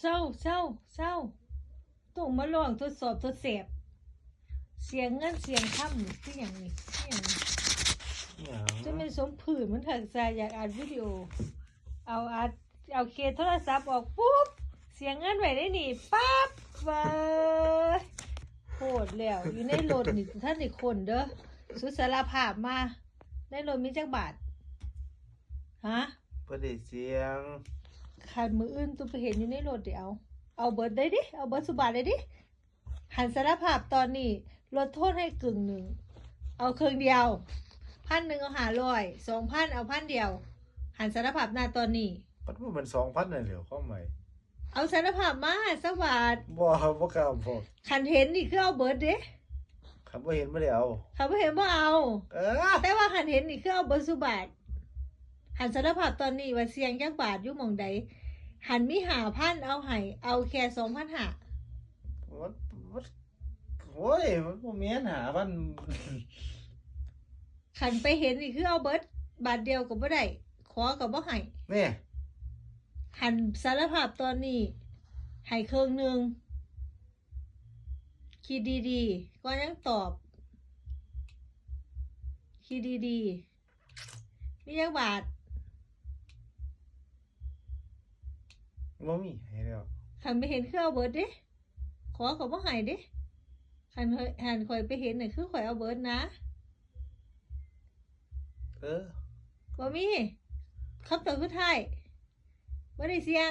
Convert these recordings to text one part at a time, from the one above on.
เศร้าเศร้าเศร้าต้องมาลองทดสอบทดสอบเสียงเงินเสียงค่ำนี่คืออย่างนี้คืออย่างนี้เนี่ยจะเป็นสมผืนมันถักใจอยากอ่านวิดีโอ เอาอัดเอาเคสโทรศัพท์ออกปุ๊บ เสียงเงินไว้ได้นี่ปั๊บเว้ยโคตรแล้วอยู่ในรถนี่ท่านอีกคนเด้อสุดสารภาพมาในรถมีจักบาทฮะประเดี๋ยวเสียง คันมืออื่นตัวไปเห็นอยู่ในรถเดี๋ยวเอาเอาเบิร์ดได้ดิ เอาเบิร์ดสุบาทได้ดิ หันสารภาพตอนนี้ลดโทษให้กึ่งหนึ่ง เอาครึ่งเดียว พันหนึ่งเอาหาร้อย สองพันเอาพันเดียว หันสารภาพหน้าตอนนี้มันมันสองพันน่ะเหลียวเข้าใหม่เอาสารภาพมาสักบาทบ่บ่กล้าบอกขันเห็นนี่คือเอาเบิร์ดเด้คำว่าเห็นไม่ได้เอาขันบ่เห็นว่าเอา เออแต่ว่าหันเห็นนี่คือเอาเบิร์ดสุบาท หันสารภาพตอนนี้ว่าเสียงจักบาทอยู่หมองใดหันมีหาพันเอาให้เอาแค่สองพันหามันมันโอ้ยมันบ่แม่นหาพันขันไปเห็นนี่คือเอาเบิร์ดบาทเดียวกับบ่ได้ขอกับบ่ให้นี่หันสารภาพตอนนี้ให้เครื่องหนึ่งคิดดีๆก็ยังตอบ คิดดีๆมีจักบาท บ่มีให้แล้วขันไปเห็นคือเอาเบิร์ดเด้ขอกับบ่ให้เด้ขันเฮยหันคอยไปเห็นน่ะคือคอยเอาเบิร์ดนะเออบ่มีคำตอบคือไทายบ่ได้เสียง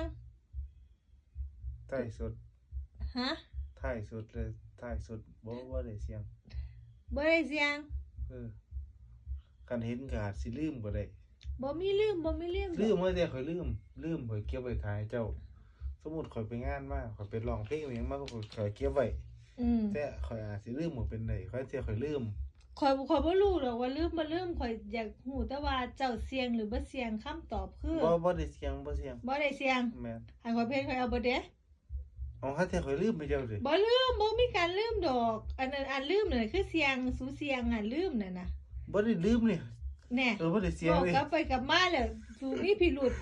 ท้ายสุดฮะท้ายสุดเลยท้ายสุดบ่บ่ได้เสียงบ่ได้เสียงเออกันเห็นก็อาจสิลืมก็ได้ บ่มีลืมบ่มีลืมลืมเมื่อแต่ข่อยลืม ลืมข่อยเก็บไว้ขายเจ้า สมมุติข่อยไปงานมาข่อยไปร้องเพลงอิหยังมาก็ข่อยเก็บไว้อืมแต่ข่อยอาจสิลืมบ่เป็นได้ข่อยเสียข่อยลืมคอยคอยบ่รู้หรอกว่าลืมบ่ลืมคอยอยากหูแต่ว่าเจ้าเสียงหรือบ่เสียงคำตอบคือบ่บ่ได้เสียงบ่เสียงบ่ได้เสียงแม่นหันคอยเพลงคอยเอาบ่เด้เอาถ้าแต่ข่อยลืมไปเจ้าสิบ่ลืมบ่มีการลืมดอก อันนั้นอันลืมนั่นนะคือเสียงสูเสียงอะลืมนั่นน่ะบ่ได้ลืมนี่ แน่เออบ่ได้เสียงบอกเลยกลับไปกลับมาแล้วสูมีพิรุษ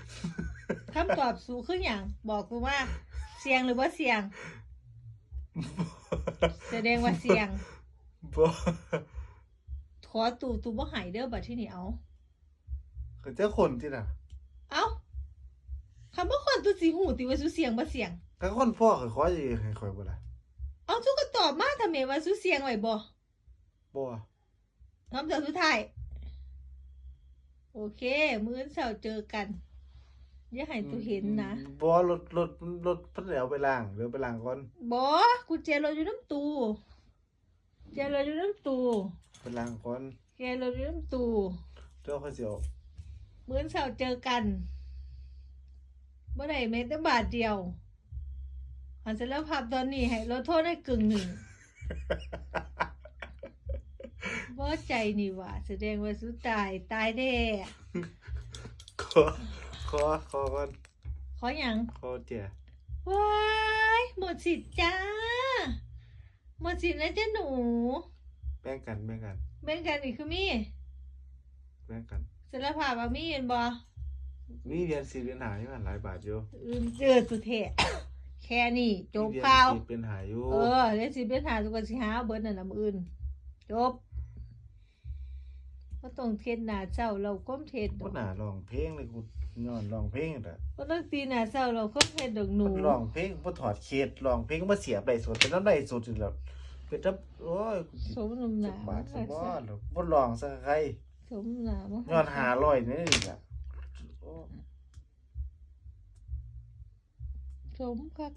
คำตอบสูคือหยังบอกกูว่า เสียงหรือบ่เสียง แสดงว่าเสียง บ่ขอตู่ตู่บ่ใหายเด้อบัดที่นี่เอาก็เจ้าคนที่น่ะเอ้าคำว่าคนตัวสีหูติว่าสูเสียงบ่เสียง ก็คนพ่อข่อยขอสิให้ข่อยบ่ล่ะเอาทุกก็ตอบมาทำไมว่าสูเสียงไว้บ่บ่คำตอบสุดท้าย โอเค มื้ออนเสาร์เจอกันอย่าให้ตูเห็นนะบ่รถรถรถเพิ่นได้เอาไปล้างเดี๋ยวไปล้างก่อนบอกุญแจรถอยู่น้ำตูกุญแจรถอยู่น้ำตูไปล้างก่อนกุญแจรถอยู่น้ำตูเดี๋ยวค่อยสิเอามื้ออนเสาร์เจอกันบ่ได้แม้แต่บาทเดียวหันเสร็จแล้วภาพตอนนี้ให้ลดโทษให้กึ่งหนึ่ง บ่ใจนี่หว่าแสดงว่าสุดตายตายแน่ขอขอขอก่อนขออย่างขอเจ้าว้ายหมดสิทธิ์จ้า หมดสิทธิ์นะจ้าหนู แบ่งกันแบ่งกันเบ่งกันอีกคือมีแบ่งกันสารภาพว่ามีเห็นบ่มีเรียนสิเรียนหาอยู่หั่นหลายบาทอยู่อืมเจอสุเทะแค่นี้จบมีเรียนข่าวสิเป็นหาอยู่เออเดี๋ยวสิเป็นหาทุกคนสิหาเอาเบิดนั่นน่ะมื้ออื่นจบ บ่ต้องเทศหน้าเจ้าเราก้มเทศดบ่อกน่าร้องเพลงเลยกูย้อนร้องเพลงน่ะบ่ต้องตีหน้าเจ้าเราก้มเทศดอกหนูมันร้องเพลงบ่ถอดเคสร้องเพลงมาเสียบได้สดเป็นน้ำได้สดอยู่แล้วเป็นทับโอ้ยกูสมน้ำหสิน้าบาทสบ่หรอกบ่ร้องซะใครสมน้ำหน้าบ่ย้อน500นี่นี่ล่ะโอ้สมคัก